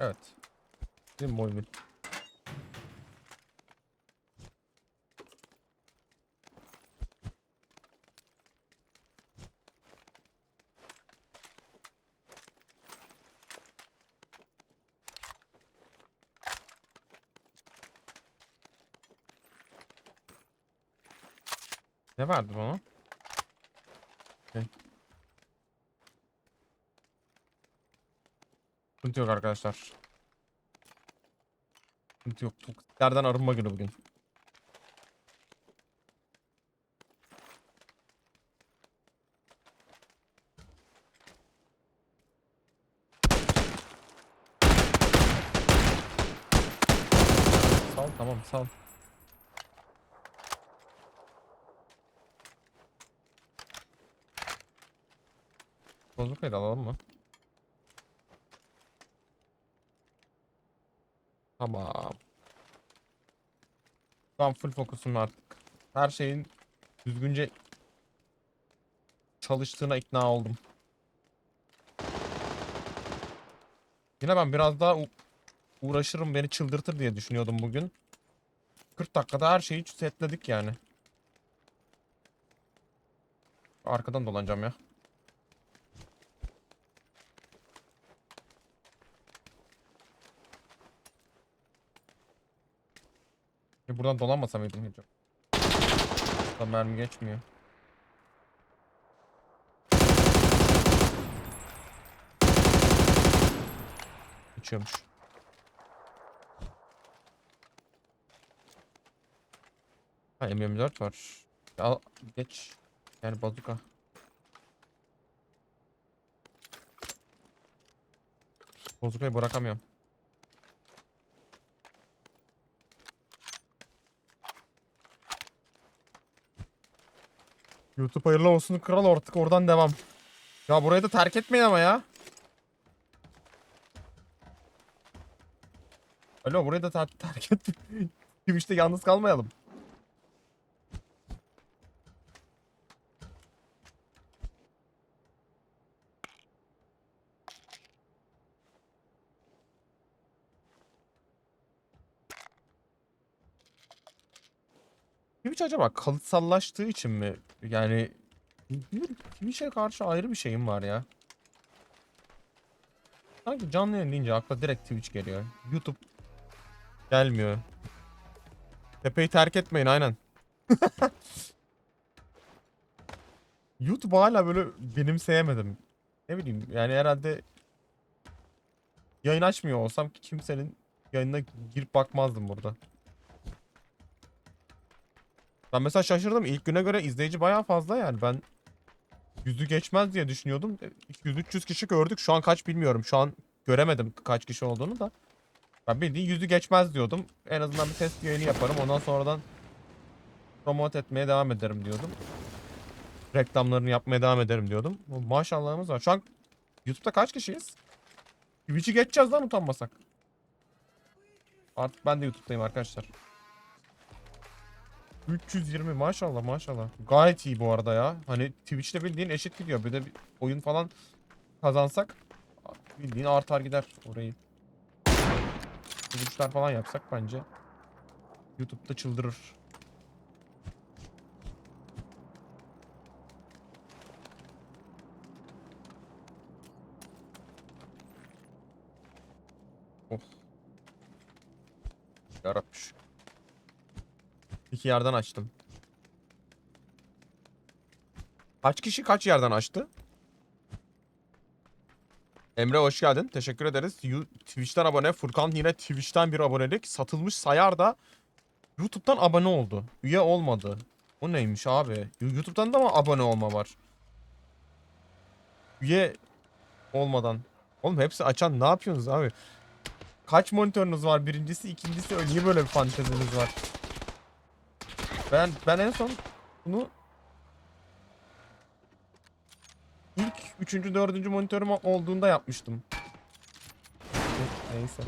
Evet. Değil mi oyun? Ne verdi bana? Sıkıntı yok arkadaşlar. Sıkıntı yok. Toksiklerden arınma günü bugün. Sal tamam sal. Bozukayı da alalım mı? Tamam. Tam full fokusum artık. Her şeyin düzgünce çalıştığına ikna oldum. Yine ben biraz daha uğraşırım beni çıldırtır diye düşünüyordum bugün. 40 dakikada her şeyi setledik yani. Arkadan dolanacağım ya. Ya buradan dolanmasa mıydım hiç? Burada mermi geçmiyor. Geçiyormuş. Ha M24 var. Al geç. Yani bazuka. Bazukayı bırakamıyorum. YouTube hayırlı olsun kral artık oradan devam. Ya burayı da terk etmeyin ama ya. Alo burayı da ter terk et. Twitch'te yalnız kalmayalım. Twitch acaba kalıtsallaştığı için mi? Yani Twitch'e karşı ayrı bir şeyim var ya. Sanki canlı yayın deyince akla direkt Twitch geliyor. YouTube gelmiyor. Tepeyi terk etmeyin aynen. YouTube hala böyle benimseyemedim. Ne bileyim yani herhalde yayın açmıyor olsam kimsenin yayınına girip bakmazdım burada. Ben mesela şaşırdım. İlk güne göre izleyici bayağı fazla yani. Ben yüzü geçmez diye düşünüyordum. 200-300 kişi gördük. Şu an kaç bilmiyorum. Şu an göremedim kaç kişi olduğunu da. Ben bildiğin yüzü geçmez diyordum. En azından bir test yayını yaparım. Ondan sonradan promote etmeye devam ederim diyordum. Reklamlarını yapmaya devam ederim diyordum. Maşallahımız var. Şu an YouTube'da kaç kişiyiz? Twitch'i geçeceğiz lan utanmasak. Artık ben de YouTube'dayım arkadaşlar. 320 maşallah maşallah. Gayet iyi bu arada ya. Hani Twitch'te bildiğin eşit gidiyor. Bir de bir oyun falan kazansak bildiğin artar gider orayı. Vuruşlar falan yapsak bence YouTube'da çıldırır. İki yerden açtım. Kaç kişi kaç yerden açtı? Emre hoş geldin. Teşekkür ederiz. Twitch'ten abone. Furkan yine Twitch'ten bir abonelik. Satılmış sayar da YouTube'dan abone oldu. Üye olmadı. O neymiş abi? YouTube'dan da mı abone olma var? Üye olmadan. Oğlum hepsi açan ne yapıyorsunuz abi? Kaç monitörünüz var? Birincisi, ikincisi niye böyle bir fanteziniz var? Ben ben en son bunu ilk üçüncü, dördüncü monitörüm olduğunda yapmıştım. Neyse.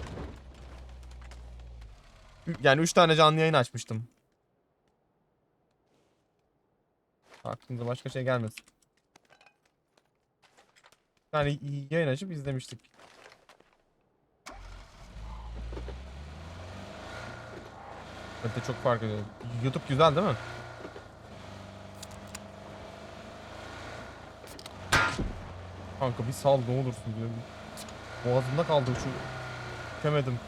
Yani üç tane canlı yayın açmıştım. Aklınıza başka şey gelmesin. Tane yayın açıp izlemiştik. Kalite çok fark ediyor. YouTube güzel değil mi? Kanka bir sal ne olursun diyorum. Boğazımda kaldı şu. Kemedim.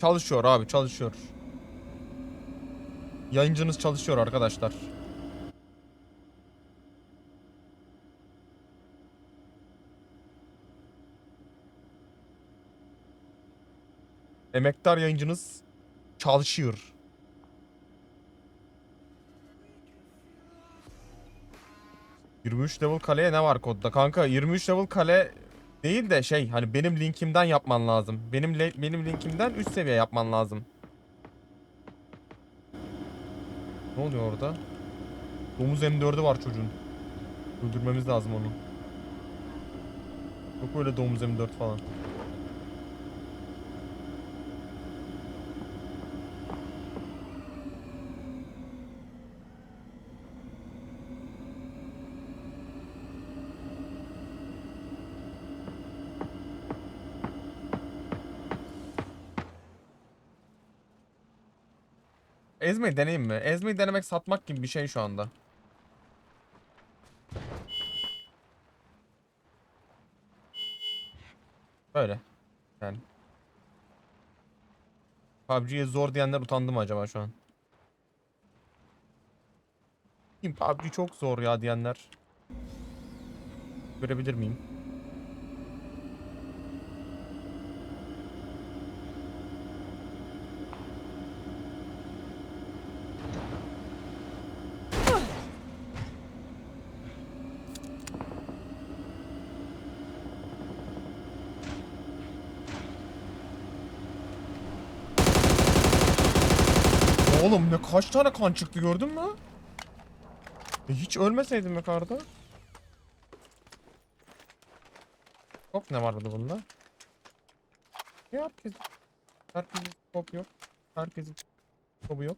Çalışıyor abi çalışıyor. Yayıncınız çalışıyor arkadaşlar. Emektar yayıncınız çalışıyor. ...23 level kaleye ne var kodda? Kanka 23 level kale değil de şey hani benim linkimden yapman lazım. Benim benim linkimden üst seviye yapman lazım. Ne oluyor orada? Domuz M4'ü var çocuğun. Öldürmemiz lazım onu. Yok öyle domuz M4 falan. Ezmeyi deneyeyim mi? Ezmeyi denemek satmak gibi bir şey şu anda. Böyle. Yani. PUBG'ye zor diyenler utandı mı acaba şu an? Kim PUBG çok zor ya diyenler. Görebilir miyim? Oğlum ne kaç tane kan çıktı gördün mü? E, hiç ölmeseydim yukarıda. Hop ne var burada bunda? Ne herkes? Herkesin hop yok. Herkesin hopu yok.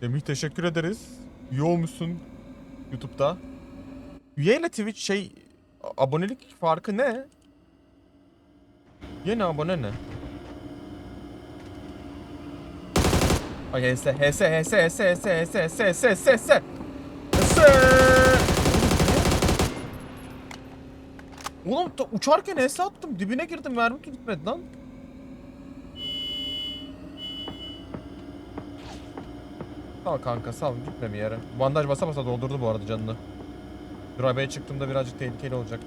Semih teşekkür ederiz. İyi olmuşsun YouTube'da. Üye ile Twitch şey abonelik farkı ne? Yeni abone ne? Ay HS HS HS HS HS HS HS HS HS HS Oğlum uçarken HS attım dibine girdim mermi gitmedi lan. Sal kanka sal gitme bir yere. Bandaj basa basa doldurdu bu arada canını. Arabaya çıktığımda birazcık tehlikeli olacak.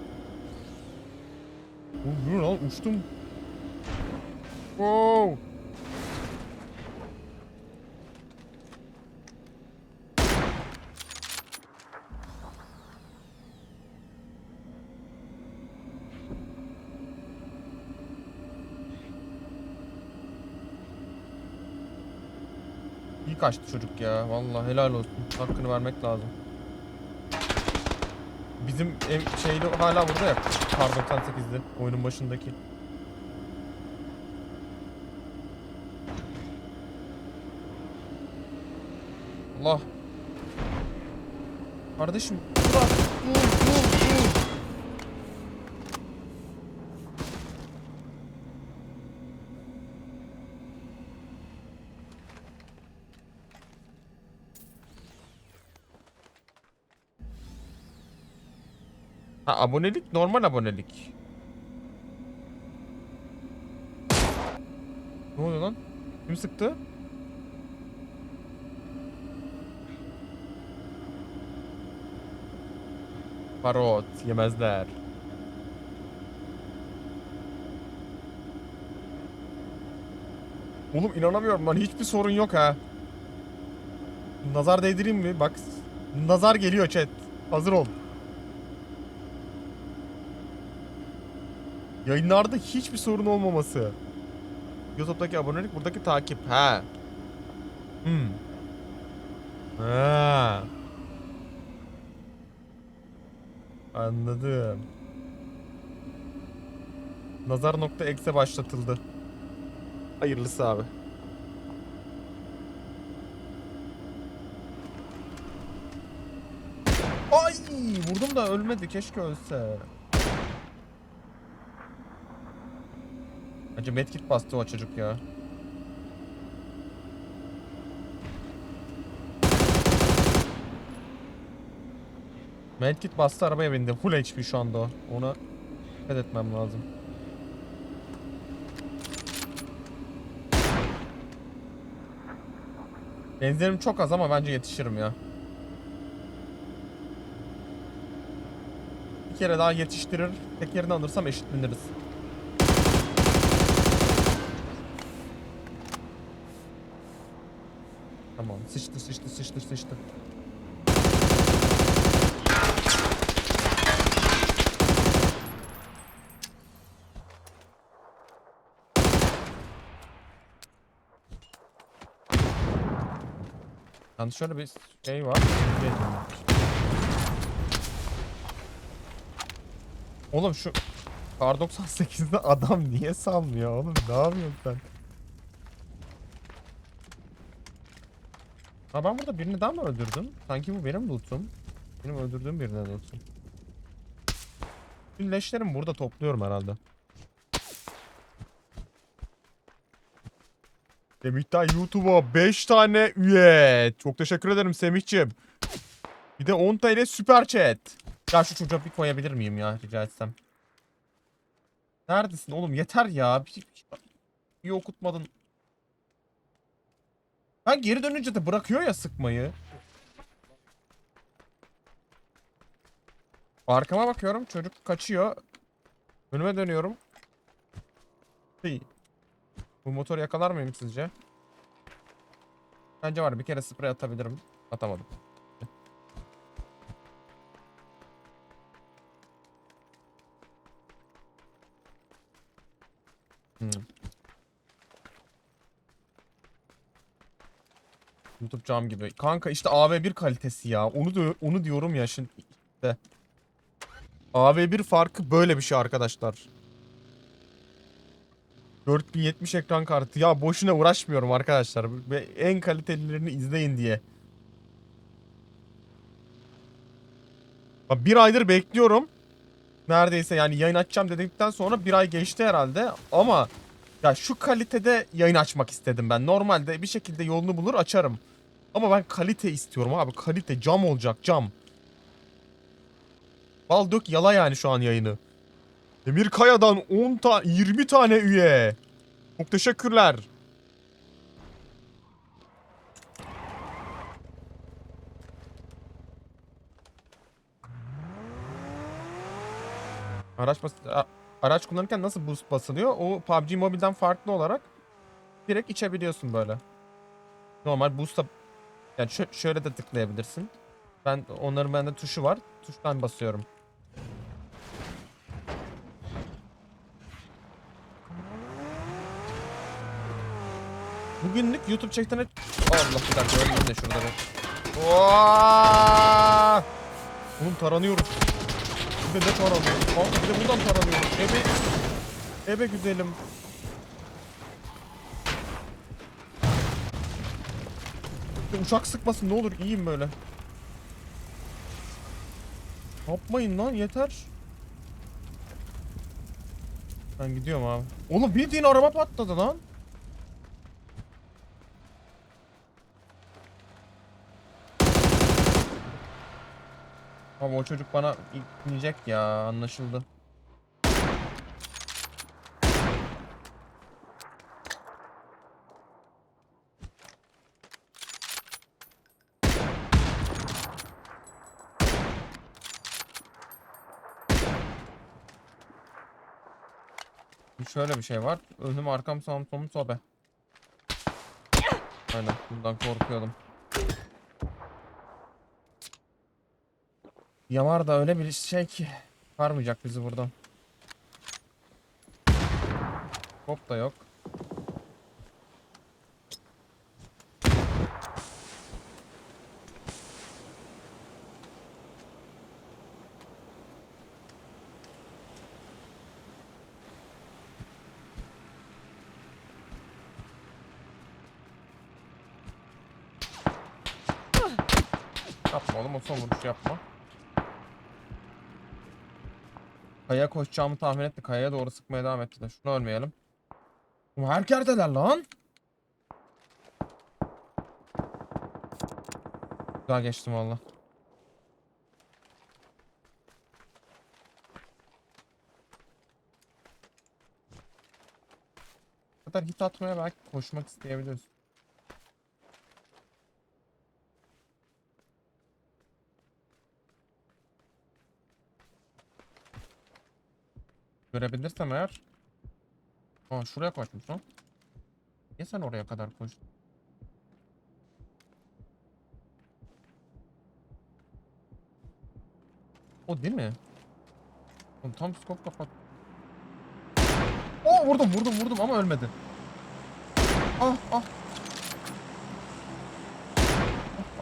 Yürü lan uçtum. Wow. İyi kaçtı çocuk ya. Vallahi helal olsun. Hakkını vermek lazım. Bizim ev şeyde hala burada ya. Kar 98'de oyunun başındaki. Allah. Kardeşim abonelik normal abonelik. Ne oluyor lan? Kim sıktı? Parot yemezler. Oğlum inanamıyorum lan hiçbir sorun yok ha. Nazar değdireyim mi? Bak nazar geliyor chat. Hazır ol. Yayınlarda hiçbir sorun olmaması. YouTube'daki abonelik buradaki takip. Ha. Hmm. Ha. Anladım. Nazar nokta ekse başlatıldı. Hayırlısı abi. Ay vurdum da ölmedi keşke ölse. Acı medkit bastı o çocuk ya. Medkit bastı arabaya bindi. Full HP şu anda o. Ona dikkat etmem lazım. Benzerim çok az ama bence yetişirim ya. Bir kere daha yetiştirir. Tekerini alırsam eşitleniriz. Tamam. Sıçtı sıçtı sıçtı sıçtı. Yani şöyle bir şey var. Oğlum şu Kar 98'de adam niye salmıyor oğlum? Ne yapıyorsun sen? Ha ben burada birini daha mı öldürdüm? Sanki bu benim lootum. Benim öldürdüğüm birinin lootum. Bütün leşlerimi burada topluyorum herhalde. Semih'ten YouTube'a 5 tane üye. Çok teşekkür ederim Semih'ciğim. Bir de 10 TL süper chat. Ya şu çocuğa bir koyabilir miyim ya rica etsem. Neredesin oğlum yeter ya. Bir, bir okutmadın. Ha geri dönünce de bırakıyor ya sıkmayı. Arkama bakıyorum çocuk kaçıyor. Önüme dönüyorum. Hey. Bu motor yakalar mıyım sizce? Bence var bir kere sprey atabilirim. Atamadım. YouTube cam gibi. Kanka işte AV1 kalitesi ya. Onu da onu diyorum ya şimdi. işte. AV1 farkı böyle bir şey arkadaşlar. 4070 ekran kartı. Ya boşuna uğraşmıyorum arkadaşlar. En kalitelilerini izleyin diye. Bir aydır bekliyorum. Neredeyse yani yayın açacağım dedikten sonra bir ay geçti herhalde. Ama ya şu kalitede yayın açmak istedim ben. Normalde bir şekilde yolunu bulur açarım. Ama ben kalite istiyorum abi. Kalite cam olacak cam. Bal dök yala yani şu an yayını. Demir Kaya'dan 10 ta 20 tane üye. Çok teşekkürler. Araç bas araç kullanırken nasıl boost basılıyor? O PUBG Mobile'den farklı olarak direkt içebiliyorsun böyle. Normal boost'a yani şö- şöyle de tıklayabilirsin. Ben onların bende tuşu var. Tuştan basıyorum. Bugünlük YouTube çektiğine... Allah bir dakika öldüm de şurada. Ooo! Oğlum taranıyorum. Bir de ne taranıyorum? Bir de buradan taranıyorum. Ebe... Ebe güzelim. Uçak sıkmasın ne olur iyiyim böyle. Yapmayın lan yeter. Ben gidiyorum abi. Oğlum bildiğin araba patladı lan. Ama o çocuk bana inecek ya anlaşıldı. Şöyle bir şey var. Önüm arkam sağım solum sobe. Aynen bundan korkuyordum. Yamar da öyle bir şey ki çıkarmayacak bizi buradan. Hop da yok. Yapma oğlum o son vuruş yapma. Kayaya koşacağımı tahmin etti. Kayaya doğru sıkmaya devam etti de. Şunu ölmeyelim. Oğlum her yerdeler lan. Güzel geçtim valla. Kadar hit atmaya belki koşmak isteyebiliriz. Görebilirsem eğer. Aa şuraya koşmuş lan. Niye sen oraya kadar koştun? O değil mi? Oğlum tam skop kapat. Oo vurdum vurdum vurdum ama ölmedi. Ah ah.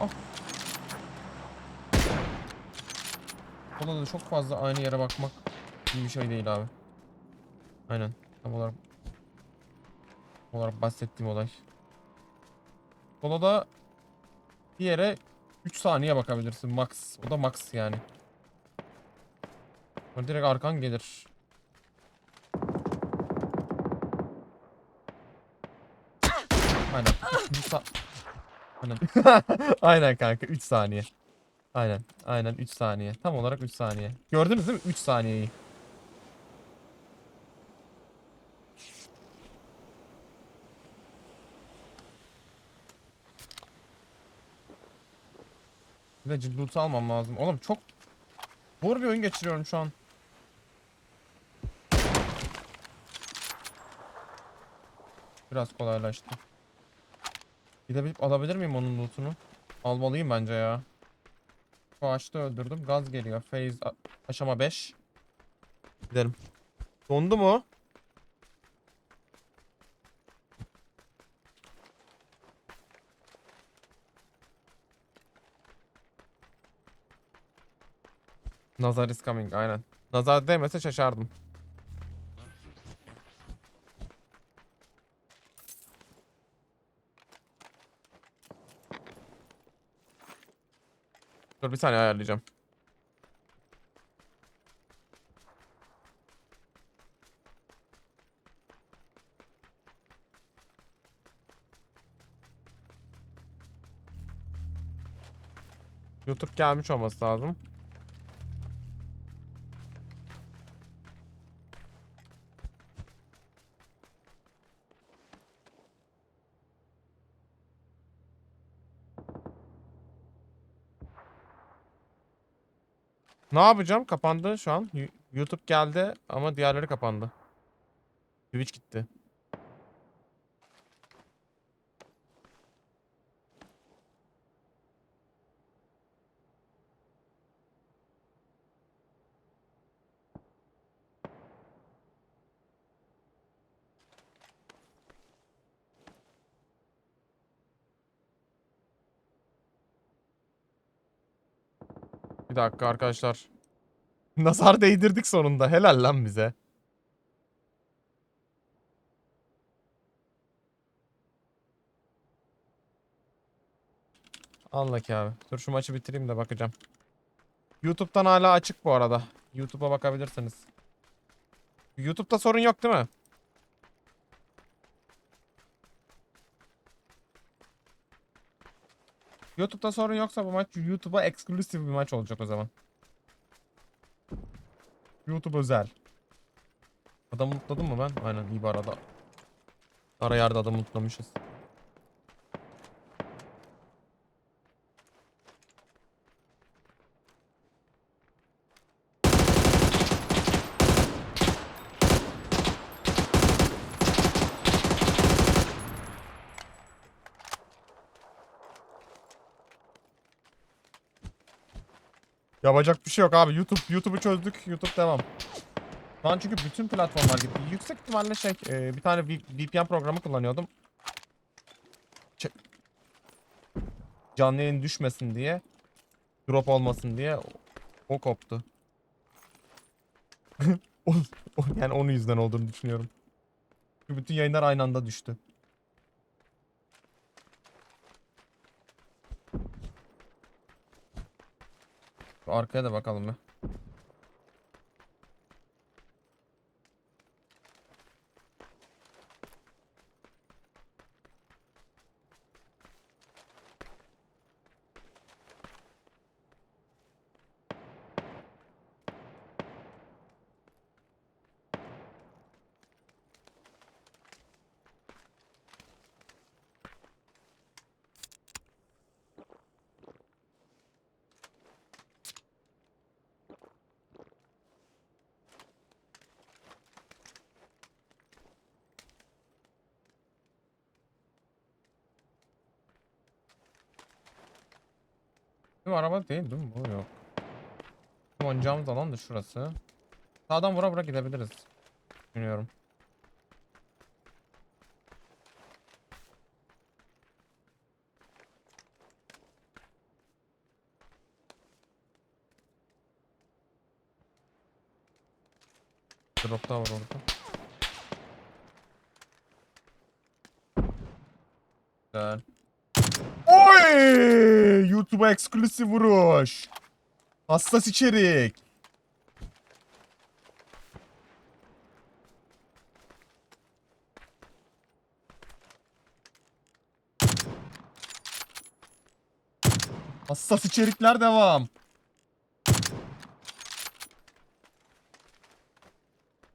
Ah ah. Da çok fazla aynı yere bakmak iyi bir şey değil abi. Aynen. Tam olarak tam olarak bahsettiğim olay. Solada bir yere 3 saniye bakabilirsin max. O da max yani. Sonra direkt arkan gelir. Aynen. Aynen. Aynen kanka 3 saniye. Aynen. Aynen 3 saniye. Tam olarak 3 saniye. Gördünüz değil mi? 3 saniyeyi. Bir de ciddi almam lazım. Oğlum çok zor bir oyun geçiriyorum şu an. Biraz kolaylaştı. Gidebilip alabilir miyim onun lootunu? Almalıyım bence ya. Bu ağaçta öldürdüm. Gaz geliyor. Phase aşama 5. Gidelim. Dondu mu? Nazar is coming aynen. Nazar değmese şaşardım. Dur bir saniye ayarlayacağım. YouTube gelmiş olması lazım. Ne yapacağım? Kapandı şu an. YouTube geldi ama diğerleri kapandı. Twitch gitti. Bir dakika arkadaşlar. Nazar değdirdik sonunda. Helal lan bize. Anla ki abi. Dur şu maçı bitireyim de bakacağım. YouTube'dan hala açık bu arada. YouTube'a bakabilirsiniz. YouTube'da sorun yok değil mi? YouTube'da sorun yoksa bu maç YouTube'a eksklusif bir maç olacak o zaman. YouTube özel. Adamı mutladım mı ben? Aynen iyi bir arada. Ara yerde adamı mutlamışız. Yapacak bir şey yok abi. YouTube YouTube'u çözdük. YouTube devam. Şu an çünkü bütün platformlar gibi. Yüksek ihtimalle şey e, bir tane VPN programı kullanıyordum. Ç- canlı yayın düşmesin diye. Drop olmasın diye. O, o koptu. Yani onun yüzden olduğunu düşünüyorum. Çünkü bütün yayınlar aynı anda düştü. Şu Arkaya da bakalım bir. Bu araba değil değil mi? Bu yok. Oynayacağımız alan da şurası. Sağdan vura vura gidebiliriz. Düşünüyorum. Drop daha var orada. Güzel. Oy! YouTube'a eksklusif vuruş. Hassas içerik. Hassas içerikler devam.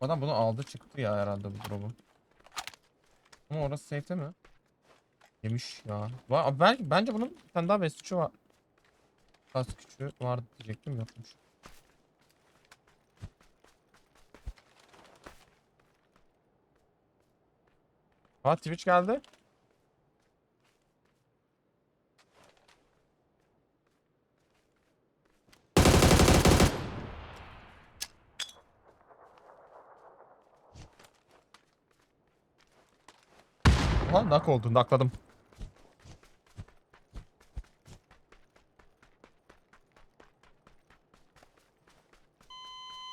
Adam bunu aldı çıktı ya herhalde bu drop'u. Ama orası safe'te mi? Yemiş ya. Va ben, bence bunun bir tane daha küçüğü var. Kas küçüğü vardı diyecektim yokmuş. Ha Twitch geldi. Ha nak oldu nakladım.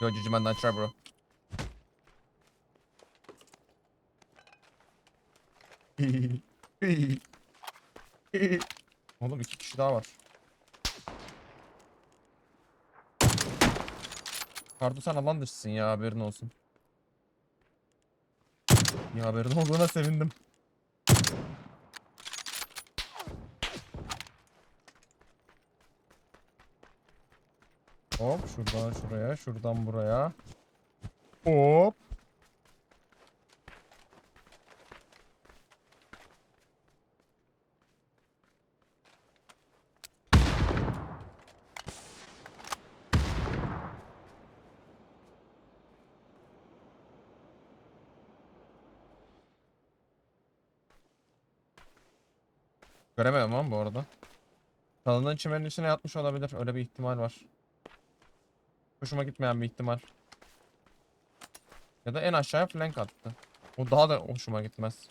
Yo cici benden try bro. Oğlum iki kişi daha var. Kardo sen alan dışısın ya haberin olsun. Ya haberin olduğuna sevindim. Hop şuradan şuraya, şuradan buraya. Hop. Göremedim ama bu arada. Kalının çimenin içine yatmış olabilir. Öyle bir ihtimal var. Hoşuma gitmeyen bir ihtimal. Ya da en aşağıya flank attı. O daha da hoşuma gitmez.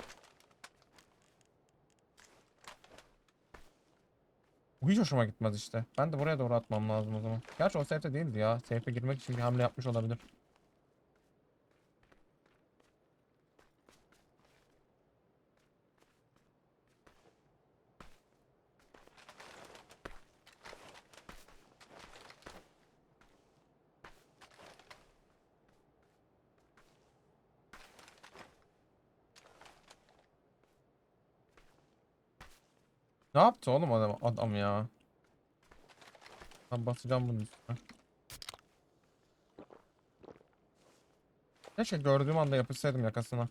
Bu hiç hoşuma gitmez işte. Ben de buraya doğru atmam lazım o zaman. Gerçi o safe'de değildi ya. Safe'e girmek için bir hamle yapmış olabilir. Ne yaptı oğlum adam, adam ya? Ben basacağım bunun üstüne. Keşke gördüğüm anda yapışsaydım yakasına.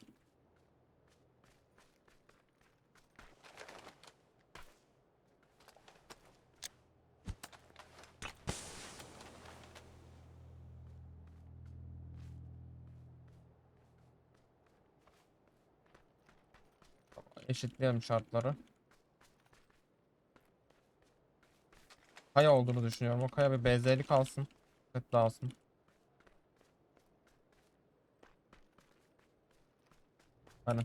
Eşitleyelim şartları. Kaya olduğunu düşünüyorum. O kaya bir BZ'lik alsın. Evet alsın. Aynen.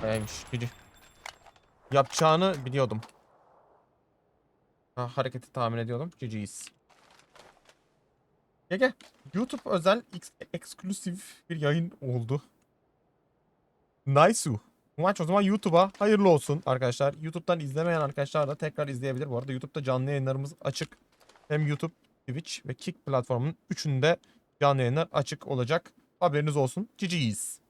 Kayaymış. Gücü. Yapacağını biliyordum. Ha, hareketi tahmin ediyordum. GG's. Gege. YouTube özel X eksklusif bir yayın oldu. Nice. Bu maç o zaman YouTube'a hayırlı olsun arkadaşlar. YouTube'dan izlemeyen arkadaşlar da tekrar izleyebilir. Bu arada YouTube'da canlı yayınlarımız açık. Hem YouTube, Twitch ve Kick platformunun üçünde canlı yayınlar açık olacak. Haberiniz olsun. GG's.